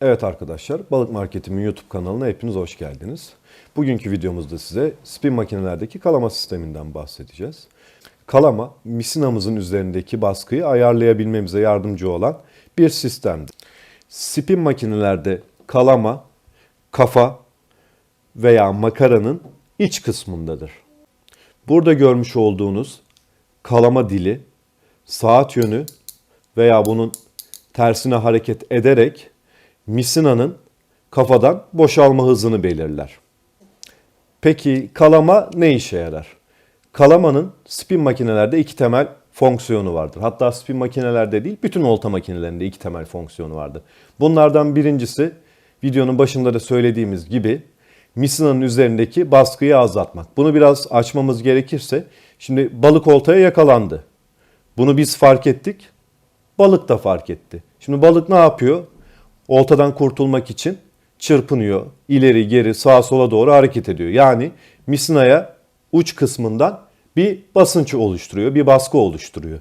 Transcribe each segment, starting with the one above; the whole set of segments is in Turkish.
Evet arkadaşlar, Balık Marketimin YouTube kanalına hepiniz hoş geldiniz. Bugünkü videomuzda size spin makinelerdeki kalama sisteminden bahsedeceğiz. Kalama, misinamızın üzerindeki baskıyı ayarlayabilmemize yardımcı olan bir sistemdir. Spin makinelerde kalama, kafa veya makaranın iç kısmındadır. Burada görmüş olduğunuz kalama dili, saat yönü veya bunun tersine hareket ederek misinanın kafadan boşalma hızını belirler. Peki kalama ne işe yarar? Kalamanın spin makinelerde iki temel fonksiyonu vardır. Hatta spin makinelerde değil, bütün olta makinelerinde iki temel fonksiyonu vardır. Bunlardan birincisi videonun başında da söylediğimiz gibi misinanın üzerindeki baskıyı azaltmak. Bunu biraz açmamız gerekirse, şimdi balık oltaya yakalandı. Bunu biz fark ettik, balık da fark etti. Şimdi balık ne yapıyor? Oltadan kurtulmak için çırpınıyor. ileri geri sağa sola doğru hareket ediyor. Yani misinaya uç kısmından bir basınç oluşturuyor, bir baskı oluşturuyor.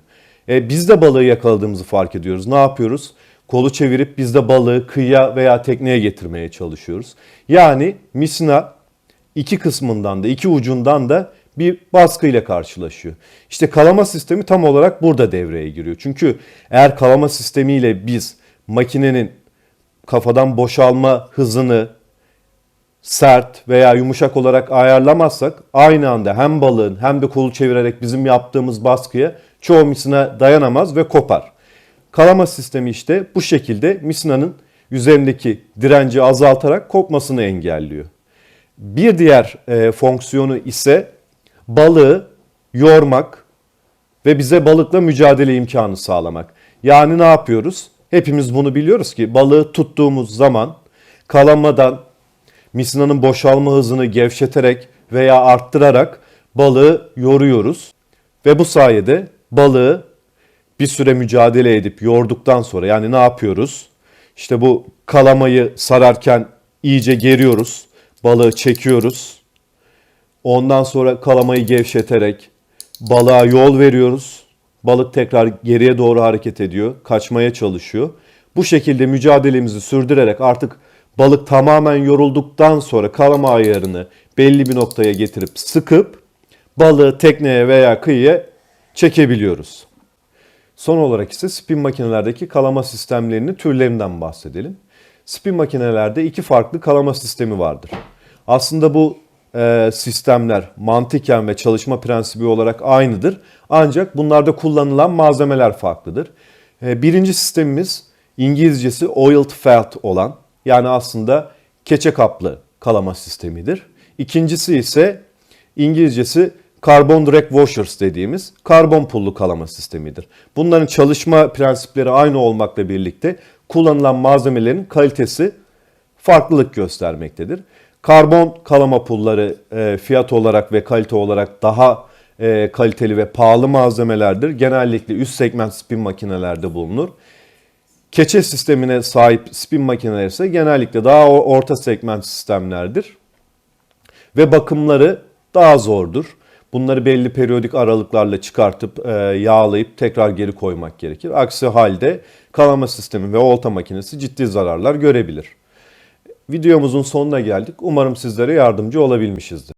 E, biz de balığı yakaladığımızı fark ediyoruz. Ne yapıyoruz? Kolu çevirip biz de balığı kıyıya veya tekneye getirmeye çalışıyoruz. Yani misina iki kısmından da iki ucundan da bir baskıyla karşılaşıyor. İşte kalama sistemi tam olarak burada devreye giriyor. Çünkü eğer kalama sistemiyle biz makinenin kafadan boşalma hızını sert veya yumuşak olarak ayarlamazsak aynı anda hem balığın hem de kolu çevirerek bizim yaptığımız baskıya çoğu misina dayanamaz ve kopar. Kalama sistemi işte bu şekilde misinanın üzerindeki direnci azaltarak kopmasını engelliyor. Bir diğer e, fonksiyonu ise balığı yormak ve bize balıkla mücadele imkanı sağlamak. Yani ne yapıyoruz? Hepimiz bunu biliyoruz ki balığı tuttuğumuz zaman kalamadan misinanın boşalma hızını gevşeterek veya arttırarak balığı yoruyoruz. Ve bu sayede balığı bir süre mücadele edip yorduktan sonra yani ne yapıyoruz? İşte bu kalamayı sararken iyice geriyoruz. Balığı çekiyoruz. Ondan sonra kalamayı gevşeterek balığa yol veriyoruz. Balık tekrar geriye doğru hareket ediyor, kaçmaya çalışıyor. Bu şekilde mücadelemizi sürdürerek artık balık tamamen yorulduktan sonra kalama ayarını belli bir noktaya getirip sıkıp balığı tekneye veya kıyıya çekebiliyoruz. Son olarak ise spin makinelerdeki kalama sistemlerinin türlerinden bahsedelim. Spin makinelerde iki farklı kalama sistemi vardır. Aslında bu sistemler mantıken ve çalışma prensibi olarak aynıdır. Ancak bunlarda kullanılan malzemeler farklıdır. E, birinci sistemimiz İngilizcesi oiled felt olan yani aslında keçe kaplı kalama sistemidir. İkincisi ise İngilizcesi Carbon Direct Washers dediğimiz karbon pullu kalama sistemidir. Bunların çalışma prensipleri aynı olmakla birlikte kullanılan malzemelerin kalitesi farklılık göstermektedir. Karbon kalama pulları e, fiyat olarak ve kalite olarak daha e, kaliteli ve pahalı malzemelerdir. Genellikle üst segment spin makinelerde bulunur. Keçe sistemine sahip spin makineler ise genellikle daha orta segment sistemlerdir. Ve bakımları daha zordur. Bunları belli periyodik aralıklarla çıkartıp e, yağlayıp tekrar geri koymak gerekir. Aksi halde kalama sistemi ve olta makinesi ciddi zararlar görebilir. Videomuzun sonuna geldik. Umarım sizlere yardımcı olabilmişizdir.